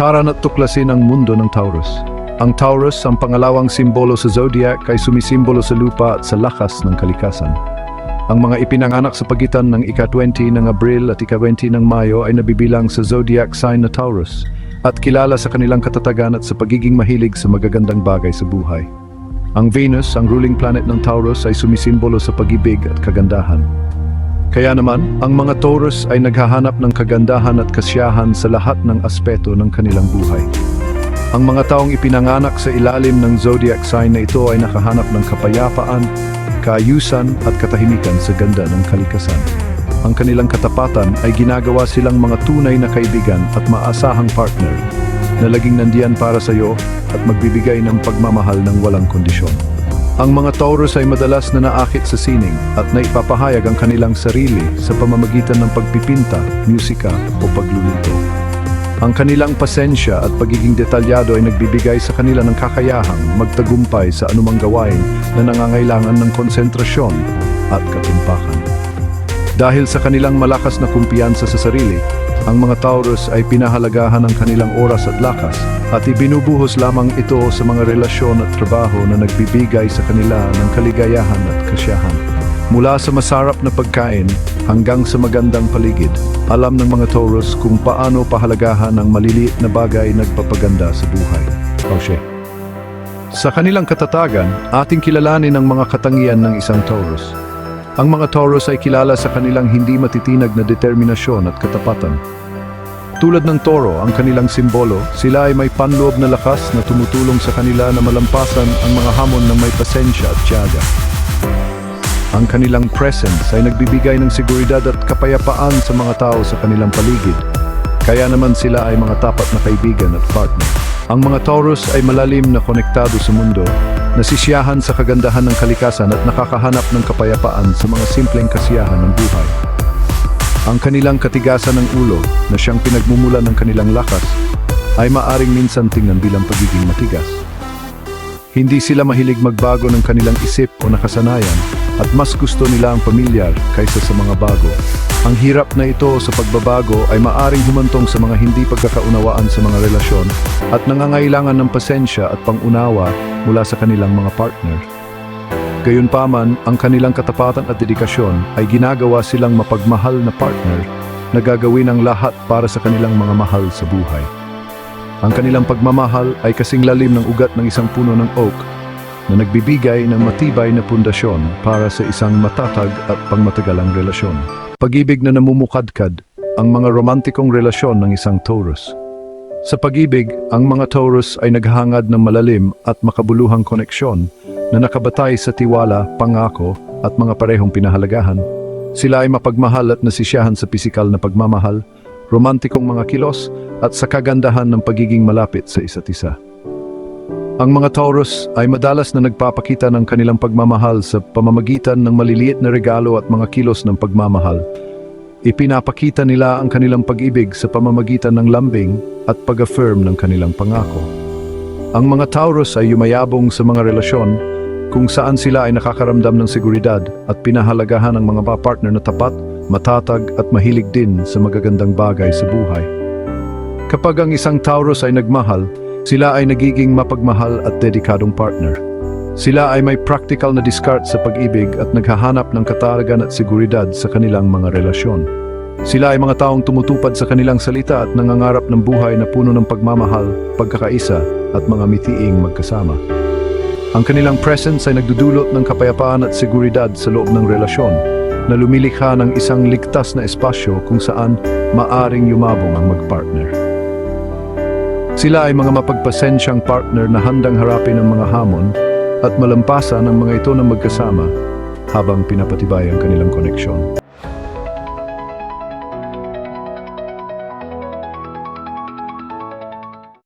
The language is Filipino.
Tara na't tuklasin ang mundo ng Taurus. Ang Taurus, ang pangalawang simbolo sa zodiac, ay sumisimbolo sa lupa at sa lakas ng kalikasan. Ang mga ipinanganak sa pagitan ng ika-20 ng Abril at ika-20 ng Mayo ay nabibilang sa zodiac sign na Taurus at kilala sa kanilang katatagan at sa pagiging mahilig sa magagandang bagay sa buhay. Ang Venus, ang ruling planet ng Taurus, ay sumisimbolo sa pag-ibig at kagandahan. Kaya naman, ang mga Taurus ay naghahanap ng kagandahan at kasiyahan sa lahat ng aspeto ng kanilang buhay. Ang mga taong ipinanganak sa ilalim ng zodiac sign na ito ay nakahanap ng kapayapaan, kaayusan at katahimikan sa ganda ng kalikasan. Ang kanilang katapatan ay ginagawa silang mga tunay na kaibigan at maasahang partner na laging nandiyan para sa iyo at magbibigay ng pagmamahal ng walang kondisyon. Ang mga Taurus ay madalas na naakit sa sining at naipapahayag ang kanilang sarili sa pamamagitan ng pagpipinta, musika o pagluluto. Ang kanilang pasensya at pagiging detalyado ay nagbibigay sa kanila ng kakayahang magtagumpay sa anumang gawain na nangangailangan ng konsentrasyon at katumpakan. Dahil sa kanilang malakas na kumpiyansa sa sarili, ang mga Taurus ay pinahalagahan ang kanilang oras at lakas at ibinubuhos lamang ito sa mga relasyon at trabaho na nagbibigay sa kanila ng kaligayahan at kasiyahan. Mula sa masarap na pagkain hanggang sa magandang paligid, alam ng mga Taurus kung paano pahalagahan ang maliliit na bagay nagpapaganda sa buhay. Oshe. Sa kanilang katatagan, ating kilalanin ang mga katangian ng isang Taurus. Ang mga Taurus ay kilala sa kanilang hindi matitinag na determinasyon at katapatan. Tulad ng toro, ang kanilang simbolo, sila ay may panloob na lakas na tumutulong sa kanila na malampasan ang mga hamon ng may pasensya at tiyaga. Ang kanilang presence ay nagbibigay ng seguridad at kapayapaan sa mga tao sa kanilang paligid. Kaya naman sila ay mga tapat na kaibigan at partner. Ang mga Taurus ay malalim na konektado sa mundo, nasisiyahan sa kagandahan ng kalikasan at nakakahanap ng kapayapaan sa mga simpleng kasiyahan ng buhay. Ang kanilang katigasan ng ulo na siyang pinagmumulan ng kanilang lakas ay maaring minsan tingnan bilang pagiging matigas. Hindi sila mahilig magbago ng kanilang isip o nakasanayan at mas gusto nila ang pamilyar kaysa sa mga bago. Ang hirap na ito sa pagbabago ay maaring humantong sa mga hindi pagkakaunawaan sa mga relasyon at nangangailangan ng pasensya at pangunawa mula sa kanilang mga partner. Gayunpaman, ang kanilang katapatan at dedikasyon ay ginagawa silang mapagmahal na partner na gagawin ang lahat para sa kanilang mga mahal sa buhay. Ang kanilang pagmamahal ay kasing lalim ng ugat ng isang puno ng oak na nagbibigay ng matibay na pundasyon para sa isang matatag at pangmatagalang relasyon. Pag-ibig na namumukadkad ang mga romantikong relasyon ng isang Taurus. Sa pag-ibig, ang mga Taurus ay naghahangad ng malalim at makabuluhang koneksyon na nakabatay sa tiwala, pangako at mga parehong pinahalagahan. Sila ay mapagmahal at nasisiyahan sa pisikal na pagmamahal, romantikong mga kilos at sa kagandahan ng pagiging malapit sa isa't isa. Ang mga Taurus ay madalas na nagpapakita ng kanilang pagmamahal sa pamamagitan ng maliliit na regalo at mga kilos ng pagmamahal. Ipinapakita nila ang kanilang pag-ibig sa pamamagitan ng lambing at pag-affirm ng kanilang pangako. Ang mga Taurus ay yumayabong sa mga relasyon kung saan sila ay nakakaramdam ng seguridad at pinahalagahan ng mga partner na tapat, matatag at mahilig din sa magagandang bagay sa buhay. Kapag ang isang Taurus ay nagmahal, sila ay nagiging mapagmahal at dedikadong partner. Sila ay may practical na discard sa pag-ibig at naghahanap ng kataragan at seguridad sa kanilang mga relasyon. Sila ay mga taong tumutupad sa kanilang salita at nangangarap ng buhay na puno ng pagmamahal, pagkakaisa at mga mitiing magkasama. Ang kanilang presence ay nagdudulot ng kapayapaan at seguridad sa loob ng relasyon na lumilikha ng isang ligtas na espasyo kung saan maaring yumabong ang magpartner. Sila ay mga mapagpasensyang partner na handang harapin ang mga hamon at malampasan ang mga ito na magkasama habang pinapatibay ang kanilang koneksyon.